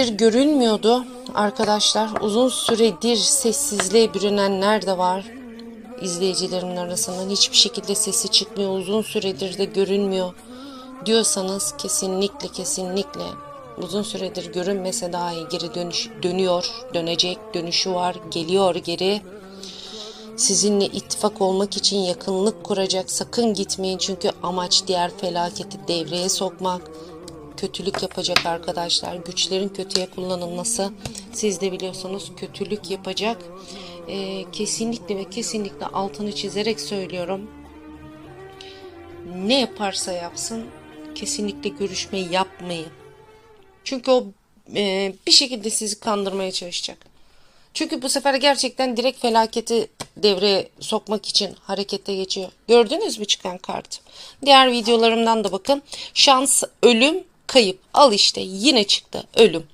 süredir görünmüyordu arkadaşlar. Uzun süredir sessizliğe bürünenler de var. İzleyicilerimin arasından hiçbir şekilde sesi çıkmıyor. Uzun süredir de görünmüyor diyorsanız kesinlikle kesinlikle uzun süredir görünmese dahi geri dönüş dönüyor, dönecek, dönüşü var, geliyor geri. Sizinle ittifak olmak için yakınlık kuracak. Sakın gitmeyin çünkü amaç diğer felaketi devreye sokmak. Kötülük yapacak arkadaşlar. Güçlerin kötüye kullanılması. Siz de biliyorsunuz kötülük yapacak. Ee, kesinlikle ve kesinlikle altını çizerek söylüyorum. Ne yaparsa yapsın kesinlikle görüşme yapmayın. Çünkü o e, bir şekilde sizi kandırmaya çalışacak. Çünkü bu sefer gerçekten direkt felaketi devreye sokmak için harekete geçiyor. Gördünüz mü çıkan kartı? Diğer videolarımdan da bakın. Şans, ölüm, kayıp. Al işte yine çıktı ölüm.